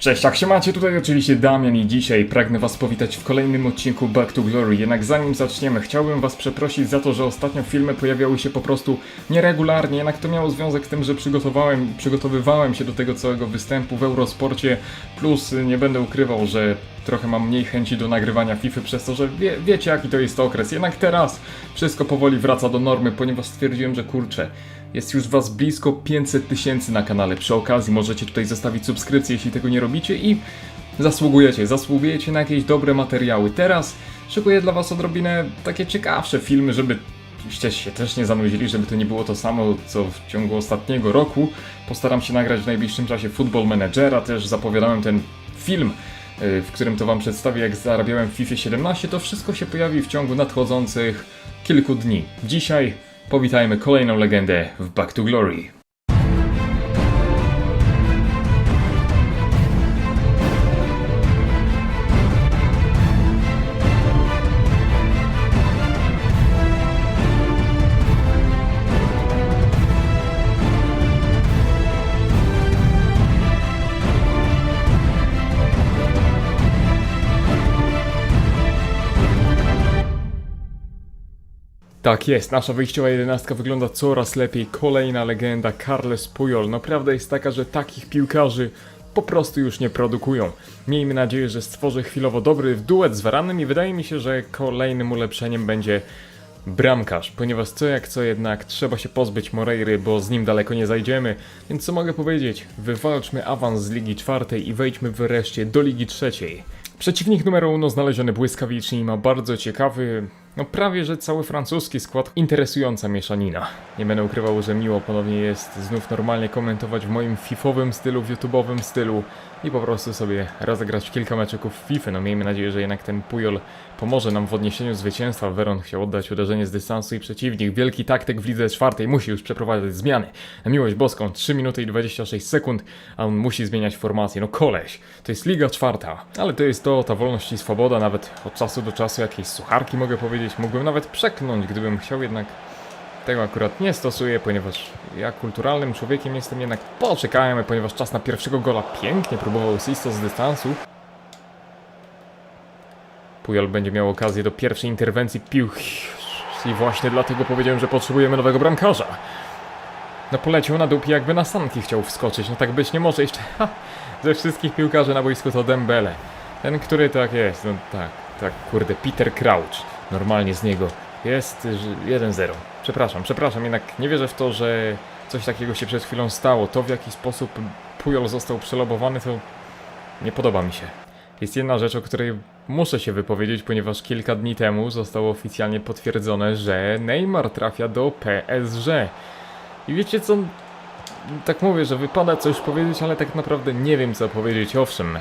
Cześć, jak się macie? Tutaj oczywiście Damian i dzisiaj pragnę was powitać w kolejnym odcinku Back to Glory. Jednak zanim zaczniemy, chciałbym was przeprosić za to, że ostatnio filmy pojawiały się po prostu nieregularnie. Jednak to miało związek z tym, że przygotowałem, przygotowywałem się do tego całego występu w Eurosporcie. Plus y, nie będę ukrywał, że trochę mam mniej chęci do nagrywania FIFA przez to, że wie, wiecie jaki to jest okres. Jednak teraz wszystko powoli wraca do normy, ponieważ stwierdziłem, że kurczę, jest już was blisko 500 tysięcy na kanale. Przy okazji możecie tutaj zostawić subskrypcję, jeśli tego nie robicie i zasługujecie, zasługujecie na jakieś dobre materiały. Teraz szykuję dla was odrobinę takie ciekawsze filmy, żeby Żebyście się też nie zanudzili, żeby to nie było to samo, co w ciągu ostatniego roku. Postaram się nagrać w najbliższym czasie Football Managera, też zapowiadałem ten film, y, w którym to wam przedstawię, jak zarabiałem w FIFA 17. To wszystko się pojawi w ciągu nadchodzących kilku dni. Dzisiaj powitajmy kolejną legendę w Back to Glory. Tak jest, nasza wyjściowa jedenastka wygląda coraz lepiej. Kolejna legenda, Carles Puyol. No prawda jest taka, że takich piłkarzy po prostu już nie produkują. Miejmy nadzieję, że stworzy chwilowo dobry duet z Varanem i wydaje mi się, że kolejnym ulepszeniem będzie bramkarz, ponieważ co jak co jednak trzeba się pozbyć Moreiry, bo z nim daleko nie zajdziemy. Więc co mogę powiedzieć? Wywalczmy awans z Ligi Czwartej i wejdźmy wreszcie do Ligi Trzeciej. Przeciwnik numer uno znaleziony błyskawicznie i ma bardzo ciekawy, no prawie że cały francuski skład. Interesująca mieszanina. Nie będę ukrywał, że miło ponownie jest znów normalnie komentować w moim fifowym stylu, w YouTube'owym stylu i po prostu sobie rozegrać kilka meczyków FIFA. No miejmy nadzieję, że jednak ten Pujol pomoże nam w odniesieniu zwycięstwa. Veron chciał oddać uderzenie z dystansu i przeciwnik, wielki taktyk w lidze czwartej, musi już przeprowadzać zmiany. Na miłość boską, 3 minuty i 26 sekund, a on musi zmieniać formację. No koleś, to jest liga czwarta, ale to jest to, ta wolność i swoboda, nawet od czasu do czasu jakieś sucharki mogę powiedzieć, mógłbym nawet przekląć, gdybym chciał jednak tego akurat nie stosuję, ponieważ ja kulturalnym człowiekiem jestem jednak poczekajmy, ponieważ czas na pierwszego gola pięknie próbował Sisto z dystansu. Pujol będzie miał okazję do pierwszej interwencji piłki i właśnie dlatego powiedziałem, że potrzebujemy nowego bramkarza. No poleciał na dupie jakby na sanki chciał wskoczyć, no tak być nie może jeszcze. Ha, ze wszystkich piłkarzy na boisku to Dembele. Ten, który tak jest, no tak, tak, kurde, Peter Crouch. Normalnie z niego jest że 1-0. Przepraszam, przepraszam, jednak nie wierzę w to, że coś takiego się przed chwilą stało. To w jaki sposób Pujol został przelobowany, to nie podoba mi się. Jest jedna rzecz, o której muszę się wypowiedzieć, ponieważ kilka dni temu zostało oficjalnie potwierdzone, że Neymar trafia do PSG. I wiecie co? Tak mówię, że wypada coś powiedzieć, ale tak naprawdę nie wiem co powiedzieć. Owszem,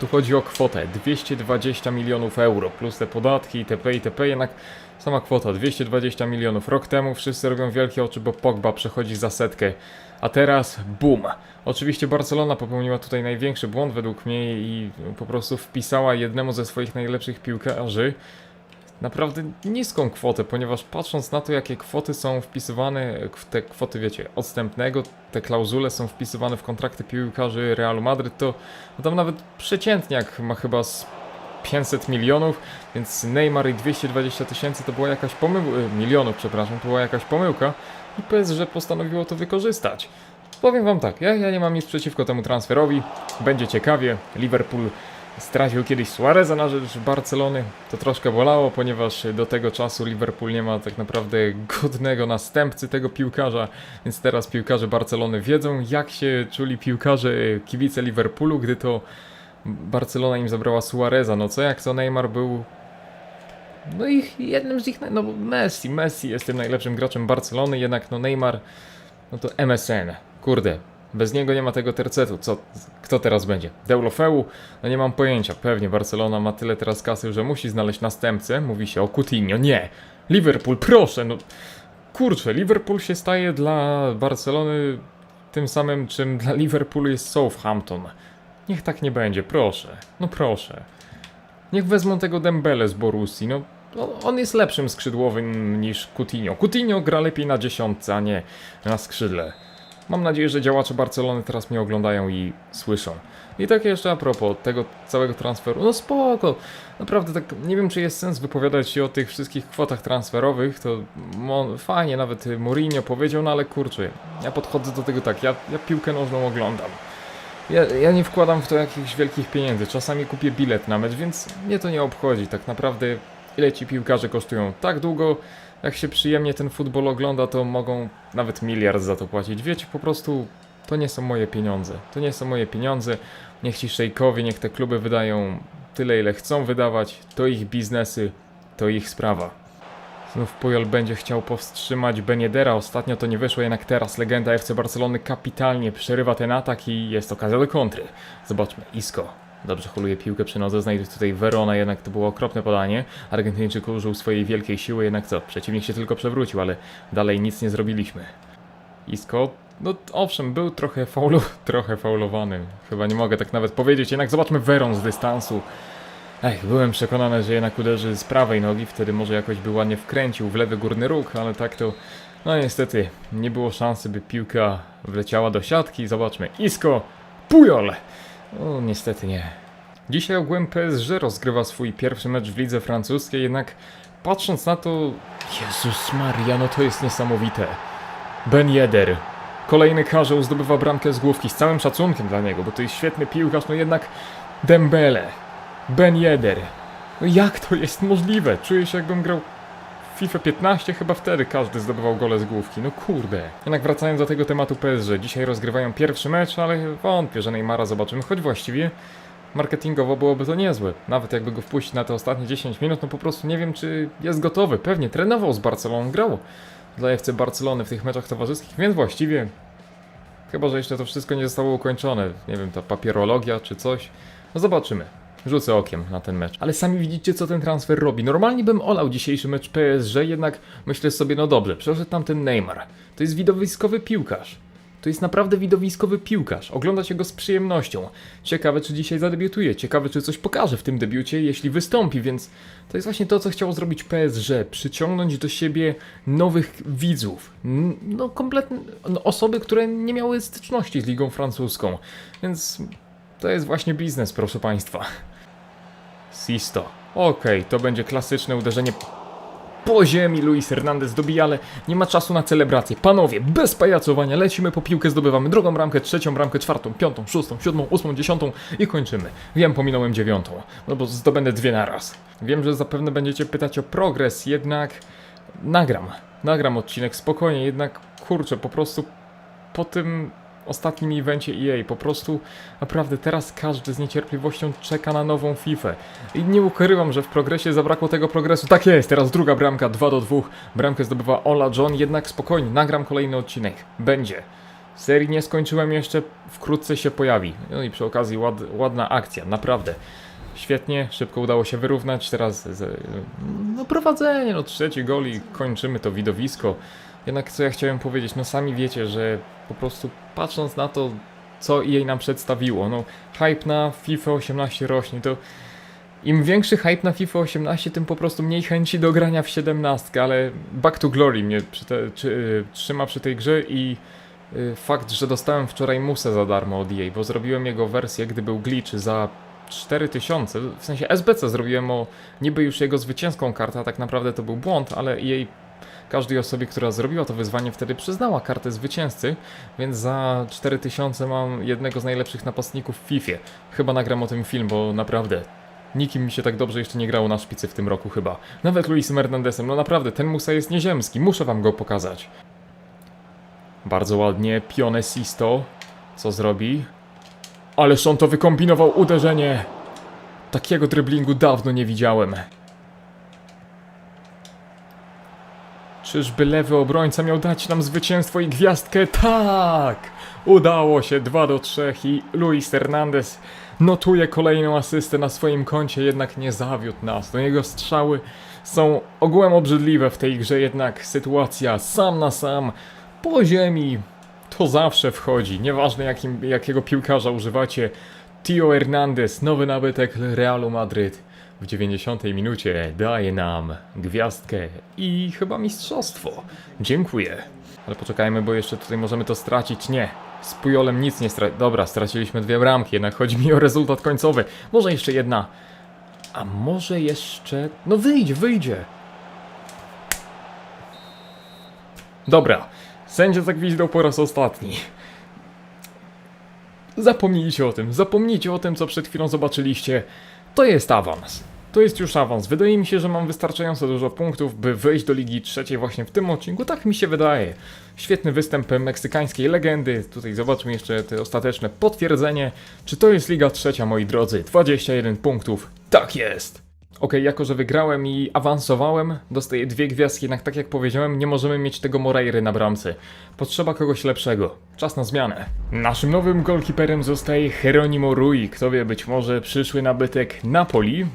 tu chodzi o kwotę 220 milionów euro, plus te podatki itp. itp. Jednak sama kwota 220 milionów. Rok temu wszyscy robią wielkie oczy, bo Pogba przechodzi za setkę. A teraz BUM! Oczywiście Barcelona popełniła tutaj największy błąd według mnie i po prostu wpisała jednemu ze swoich najlepszych piłkarzy naprawdę niską kwotę, ponieważ patrząc na to, jakie kwoty są wpisywane, te kwoty, wiecie, odstępnego, te klauzule są wpisywane w kontrakty piłkarzy Realu Madryt, to no tam nawet przeciętniak ma chyba z 500 milionów, więc Neymar i 220 tysięcy to była jakaś pomyłka, milionów, przepraszam, to była jakaś pomyłka i PSG postanowiło to wykorzystać. Powiem wam tak, ja, ja nie mam nic przeciwko temu transferowi, będzie ciekawie, Liverpool stracił kiedyś Suareza na rzecz Barcelony. To troszkę bolało, ponieważ do tego czasu Liverpool nie ma tak naprawdę godnego następcy tego piłkarza, więc teraz piłkarze Barcelony wiedzą, jak się czuli piłkarze kibice Liverpoolu, gdy to Barcelona im zabrała Suareza. No co jak to Neymar był no i jednym z ich, no Messi, Messi jest tym najlepszym graczem Barcelony, jednak no Neymar, no to MSN, kurde, bez niego nie ma tego tercetu. Co, kto teraz będzie? Deulofeu? No nie mam pojęcia. Pewnie Barcelona ma tyle teraz kasy, że musi znaleźć następcę. Mówi się o Coutinho. Nie! Liverpool, proszę! No kurczę, Liverpool się staje dla Barcelony tym samym, czym dla Liverpoolu jest Southampton. Niech tak nie będzie, proszę. No proszę. Niech wezmą tego Dembele z Borussii. No, no, on jest lepszym skrzydłowym niż Coutinho. Coutinho gra lepiej na dziesiątce, a nie na skrzydle. Mam nadzieję, że działacze Barcelony teraz mnie oglądają i słyszą. I tak jeszcze a propos tego całego transferu, no spoko, naprawdę tak nie wiem czy jest sens wypowiadać się o tych wszystkich kwotach transferowych, to fajnie nawet Mourinho powiedział, no ale kurczę, ja podchodzę do tego tak, ja, ja piłkę nożną oglądam. Ja, ja nie wkładam w to jakichś wielkich pieniędzy, czasami kupię bilet na mecz, więc mnie to nie obchodzi. Tak naprawdę ile ci piłkarze kosztują? Tak długo, jak się przyjemnie ten futbol ogląda, to mogą nawet miliard za to płacić. Wiecie, po prostu to nie są moje pieniądze. To nie są moje pieniądze. Niech ci szejkowie, niech te kluby wydają tyle, ile chcą wydawać. To ich biznesy, to ich sprawa. Znów Pujol będzie chciał powstrzymać Beniedera. Ostatnio to nie wyszło, jednak teraz legenda FC Barcelony kapitalnie przerywa ten atak i jest okazja do kontry. Zobaczmy, Isco. Dobrze holuje piłkę przy nodze, znajduje tutaj Verona, jednak to było okropne podanie. Argentyńczyk użył swojej wielkiej siły, jednak co? Przeciwnik się tylko przewrócił, ale dalej nic nie zrobiliśmy. Isco, no owszem, był trochę faulu, trochę faulowany. Chyba nie mogę tak nawet powiedzieć, jednak zobaczmy Veron z dystansu. Ech, byłem przekonany, że jednak uderzy z prawej nogi, wtedy może jakoś by ładnie wkręcił w lewy górny róg, ale tak to... No niestety, nie było szansy, by piłka wleciała do siatki. Zobaczmy, Isco, Pujol! O, niestety nie. Dzisiaj ogółem PSG rozgrywa swój pierwszy mecz w lidze francuskiej, jednak patrząc na to... Jezus Maria, no to jest niesamowite. Ben Yedder. Kolejny karzeł zdobywa bramkę z główki, z całym szacunkiem dla niego, bo to jest świetny piłkarz, no jednak Dembele. Ben Yedder. No jak to jest możliwe? Czuję się jakbym grał FIFA 15, chyba wtedy każdy zdobywał gole z główki. No kurde. Jednak wracając do tego tematu PSG, dzisiaj rozgrywają pierwszy mecz, ale wątpię, że Neymara zobaczymy, choć właściwie marketingowo byłoby to niezłe. Nawet jakby go wpuścić na te ostatnie 10 minut, no po prostu nie wiem, czy jest gotowy. Pewnie trenował z Barceloną, grał dla FC Barcelony w tych meczach towarzyskich, więc właściwie chyba, że jeszcze to wszystko nie zostało ukończone. Nie wiem, ta papierologia czy coś. No zobaczymy. Rzucę okiem na ten mecz. Ale sami widzicie, co ten transfer robi. Normalnie bym olał dzisiejszy mecz PSG, jednak myślę sobie, no dobrze, przeszedł tam ten Neymar. To jest widowiskowy piłkarz. To jest naprawdę widowiskowy piłkarz. Ogląda się go z przyjemnością. Ciekawe, czy dzisiaj zadebiutuje. Ciekawe, czy coś pokaże w tym debiucie, jeśli wystąpi, więc to jest właśnie to, co chciało zrobić PSG. Przyciągnąć do siebie nowych widzów. No, kompletnie no, osoby, które nie miały styczności z ligą francuską. Więc to jest właśnie biznes, proszę Państwa. Sisto. Okej, to będzie klasyczne uderzenie po ziemi. Luis Hernandez dobija, ale nie ma czasu na celebrację. Panowie, bez pajacowania, lecimy po piłkę, zdobywamy drugą bramkę, trzecią bramkę, czwartą, piątą, szóstą, siódmą, ósmą, dziesiątą i kończymy. Wiem, pominąłem dziewiątą, no bo zdobędę dwie naraz. Wiem, że zapewne będziecie pytać o progres, jednak nagram. Nagram odcinek spokojnie, jednak kurczę, po prostu po tym ostatnim evencie EA. Po prostu naprawdę teraz każdy z niecierpliwością czeka na nową FIFA. I nie ukrywam, że w progresie zabrakło tego progresu. Tak jest, teraz druga bramka, 2 do 2. Bramkę zdobywa Ola John, jednak spokojnie, nagram kolejny odcinek. Będzie. Serii nie skończyłem jeszcze, wkrótce się pojawi. No i przy okazji ład, ładna akcja, naprawdę. Świetnie, szybko udało się wyrównać. Teraz z, no prowadzenie, no trzeci gol i kończymy to widowisko. Jednak co ja chciałem powiedzieć, no sami wiecie, że po prostu patrząc na to, co EA nam przedstawiło, no hype na FIFA 18 rośnie, to im większy hype na FIFA 18, tym po prostu mniej chęci do grania w 17, ale Back to Glory mnie przy te, czy, y, trzyma przy tej grze i y, fakt, że dostałem wczoraj musę za darmo od EA, bo zrobiłem jego wersję, gdy był glitch za 4000, w sensie SBC zrobiłem o niby już jego zwycięską kartę, a tak naprawdę to był błąd, ale EA każdej osobie, która zrobiła to wyzwanie wtedy przyznała kartę zwycięzcy, więc za 4000 mam jednego z najlepszych napastników w FIFA. Chyba nagram o tym film, bo naprawdę nikim mi się tak dobrze jeszcze nie grało na szpicy w tym roku chyba. Nawet Luisem Hernandezem, no naprawdę, ten Musa jest nieziemski, muszę wam go pokazać. Bardzo ładnie, Pione Sisto, co zrobi? Ależ on to wykombinował uderzenie! Takiego dryblingu dawno nie widziałem. Czyżby lewy obrońca miał dać nam zwycięstwo i gwiazdkę? Tak! Udało się 2 do 3 i Luis Hernandez notuje kolejną asystę na swoim koncie, jednak nie zawiódł nas. No jego strzały są ogółem obrzydliwe w tej grze, jednak sytuacja sam na sam po ziemi to zawsze wchodzi. Nieważne jakim, jakiego piłkarza używacie. Tio Hernandez, nowy nabytek Realu Madryt w 90 minucie daje nam gwiazdkę i chyba mistrzostwo. Dziękuję. Ale poczekajmy, bo jeszcze tutaj możemy to stracić. Nie. Z Pujolem nic nie straciliśmy. Dobra, straciliśmy dwie bramki, jednak chodzi mi o rezultat końcowy. Może jeszcze jedna. A może jeszcze... No wyjdzie, wyjdzie. Dobra. Sędzia zagwizdał po raz ostatni. Zapomnijcie o tym, zapomnijcie o tym, co przed chwilą zobaczyliście. To jest awans. To jest już awans. Wydaje mi się, że mam wystarczająco dużo punktów, by wejść do Ligi Trzeciej właśnie w tym odcinku. Tak mi się wydaje. Świetny występ meksykańskiej legendy. Tutaj zobaczmy jeszcze te ostateczne potwierdzenie. Czy to jest Liga Trzecia, moi drodzy? 21 punktów. Tak jest. Okej, jako że wygrałem i awansowałem, dostaję dwie gwiazdki, jednak tak jak powiedziałem, nie możemy mieć tego Moreiry na bramce. Potrzeba kogoś lepszego. Czas na zmianę. Naszym nowym golkiperem zostaje Hieronimo Rui. Kto wie, być może przyszły nabytek Napoli.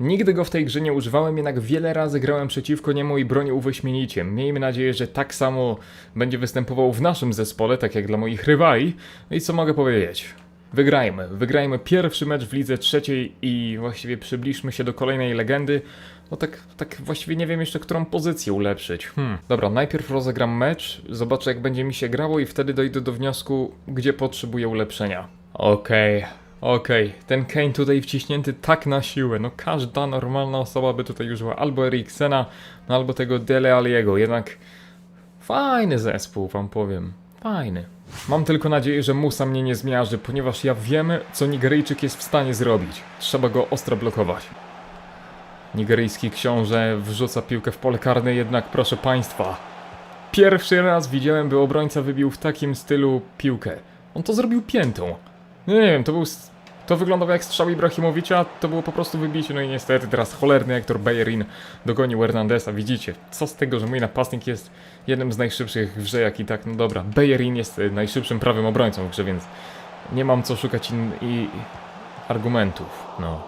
Nigdy go w tej grze nie używałem, jednak wiele razy grałem przeciwko niemu i bronił wyśmienicie. Miejmy nadzieję, że tak samo będzie występował w naszym zespole, tak jak dla moich rywali. No i co mogę powiedzieć? Wygrajmy. Wygrajmy pierwszy mecz w lidze trzeciej i właściwie przybliżmy się do kolejnej legendy. No tak, tak właściwie nie wiem jeszcze, którą pozycję ulepszyć. Hmm. Dobra, najpierw rozegram mecz, zobaczę jak będzie mi się grało i wtedy dojdę do wniosku, gdzie potrzebuję ulepszenia. Okej. Okej, ten Kane tutaj wciśnięty tak na siłę, no każda normalna osoba by tutaj użyła albo Eriksena, no albo tego Dele Alliego, jednak fajny zespół, wam powiem, fajny. Mam tylko nadzieję, że Musa mnie nie zmiarzy, ponieważ ja wiem, co Nigeryjczyk jest w stanie zrobić. Trzeba go ostro blokować. Nigeryjski książę wrzuca piłkę w pole karne, jednak proszę państwa, pierwszy raz widziałem, by obrońca wybił w takim stylu piłkę. On to zrobił piętą. No nie wiem, to był. To wyglądało jak strzał Ibrahimowicza, to było po prostu wybicie. No i niestety teraz cholerny Hector Bellerin dogonił Hernandeza. Widzicie, co z tego, że mój napastnik jest jednym z najszybszych w grze, jak i tak. No dobra, Bellerin jest y, najszybszym prawym obrońcą w grze, więc nie mam co szukać in, i argumentów. No.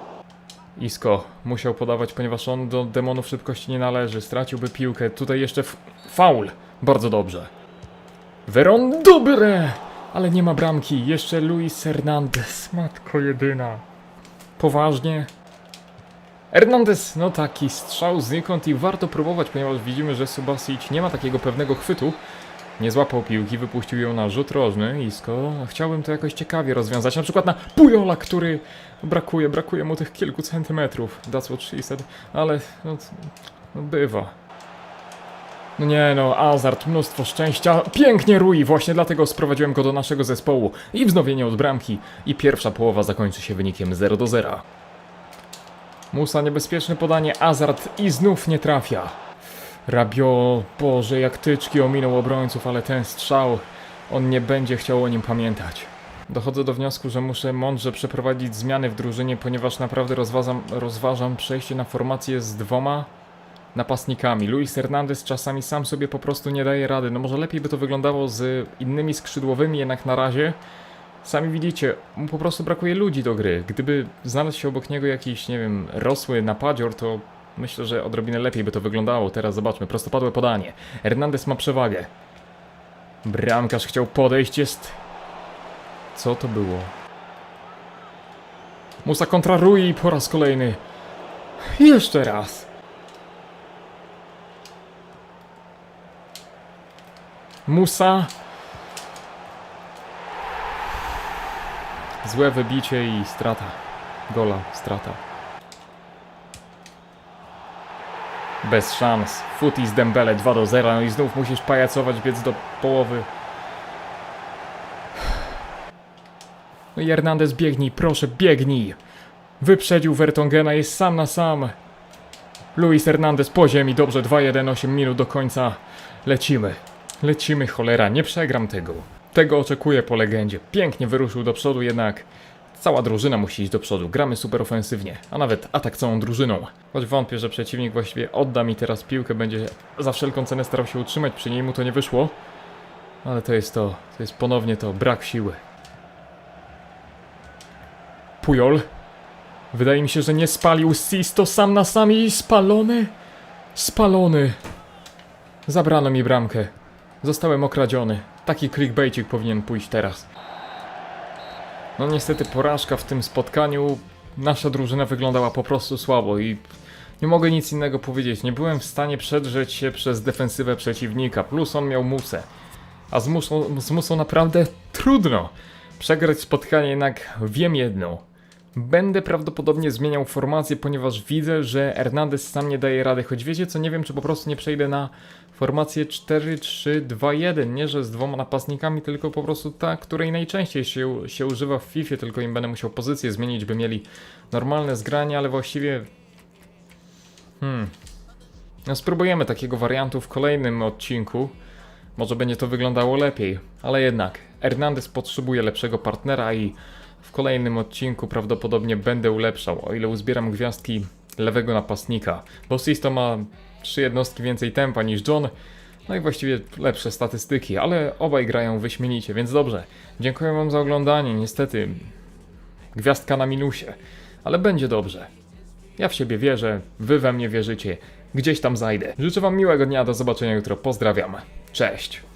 Isko musiał podawać, ponieważ on do demonów szybkości nie należy. Straciłby piłkę. Tutaj jeszcze faul. Bardzo dobrze. Veron dobre! Ale nie ma bramki. Jeszcze Luis Hernandez. Matko jedyna. Poważnie? Hernandez, no taki strzał znikąd i warto próbować, ponieważ widzimy, że Subasic nie ma takiego pewnego chwytu. Nie złapał piłki, wypuścił ją na rzut rożny. Isko, chciałbym to jakoś ciekawie rozwiązać. Na przykład na Pujola, który brakuje, brakuje mu tych kilku centymetrów. That's what she said. Ale no, no bywa. No nie no, Azart, mnóstwo szczęścia. Pięknie Rui, właśnie dlatego sprowadziłem go do naszego zespołu. I wznowienie od bramki. I pierwsza połowa zakończy się wynikiem 0 do 0. Musa, niebezpieczne podanie, Azart i znów nie trafia. Rabio, Boże, jak tyczki ominął obrońców, ale ten strzał, on nie będzie chciał o nim pamiętać. Dochodzę do wniosku, że muszę mądrze przeprowadzić zmiany w drużynie, ponieważ naprawdę rozważam, rozważam przejście na formację z dwoma napastnikami. Luis Hernandez czasami sam sobie po prostu nie daje rady. No może lepiej by to wyglądało z innymi skrzydłowymi, jednak na razie sami widzicie, mu po prostu brakuje ludzi do gry. Gdyby znalazł się obok niego jakiś, nie wiem, rosły napadzior, to myślę, że odrobinę lepiej by to wyglądało. Teraz zobaczmy, prostopadłe podanie. Hernandez ma przewagę. Bramkarz chciał podejść, jest... Co to było? Musa kontra Rui po raz kolejny. Jeszcze raz. Musa. Złe wybicie i strata. Gola, strata. Bez szans. Futis Dembele 2 do 0. No i znów musisz pajacować, biec do połowy. No i Hernandez biegnij, proszę, biegnij. Wyprzedził Vertongena, jest sam na sam. Luis Hernandez po ziemi, dobrze, 2-1, 8 minut do końca. Lecimy. Lecimy, cholera, nie przegram tego. Tego oczekuję po legendzie. Pięknie wyruszył do przodu, jednak cała drużyna musi iść do przodu. Gramy super ofensywnie, a nawet atak całą drużyną. Choć wątpię, że przeciwnik właściwie odda mi teraz piłkę, będzie za wszelką cenę starał się utrzymać, przy niej mu to nie wyszło. Ale to jest to, to jest ponownie to, brak siły. Pujol. Wydaje mi się, że nie spalił Sisto sam na sam i spalony. Spalony. Zabrano mi bramkę. Zostałem okradziony. Taki clickbaitik powinien pójść teraz. No niestety porażka w tym spotkaniu. Nasza drużyna wyglądała po prostu słabo i Nie mogę nic innego powiedzieć. Nie byłem w stanie przedrzeć się przez defensywę przeciwnika. Plus on miał musę. A z musą, z musą naprawdę trudno. Przegrać spotkanie jednak wiem jedno. Będę prawdopodobnie zmieniał formację, ponieważ widzę, że Hernandez sam nie daje rady. Choć wiecie co, nie wiem czy po prostu nie przejdę na formację 4-3-2-1. Nie, że z dwoma napastnikami, tylko po prostu ta, której najczęściej się, się używa w FIFA, tylko im będę musiał pozycję zmienić, by mieli normalne zgranie, ale właściwie... Hmm... No spróbujemy takiego wariantu w kolejnym odcinku. Może będzie to wyglądało lepiej, ale jednak Hernandez potrzebuje lepszego partnera i w kolejnym odcinku prawdopodobnie będę ulepszał, o ile uzbieram gwiazdki lewego napastnika. Bo Sisto ma trzy jednostki więcej tempa niż John, no i właściwie lepsze statystyki, ale obaj grają wyśmienicie, więc dobrze. Dziękuję wam za oglądanie, niestety gwiazdka na minusie, ale będzie dobrze. Ja w siebie wierzę, wy we mnie wierzycie, gdzieś tam zajdę. Życzę wam miłego dnia, do zobaczenia jutro, pozdrawiam. Cześć!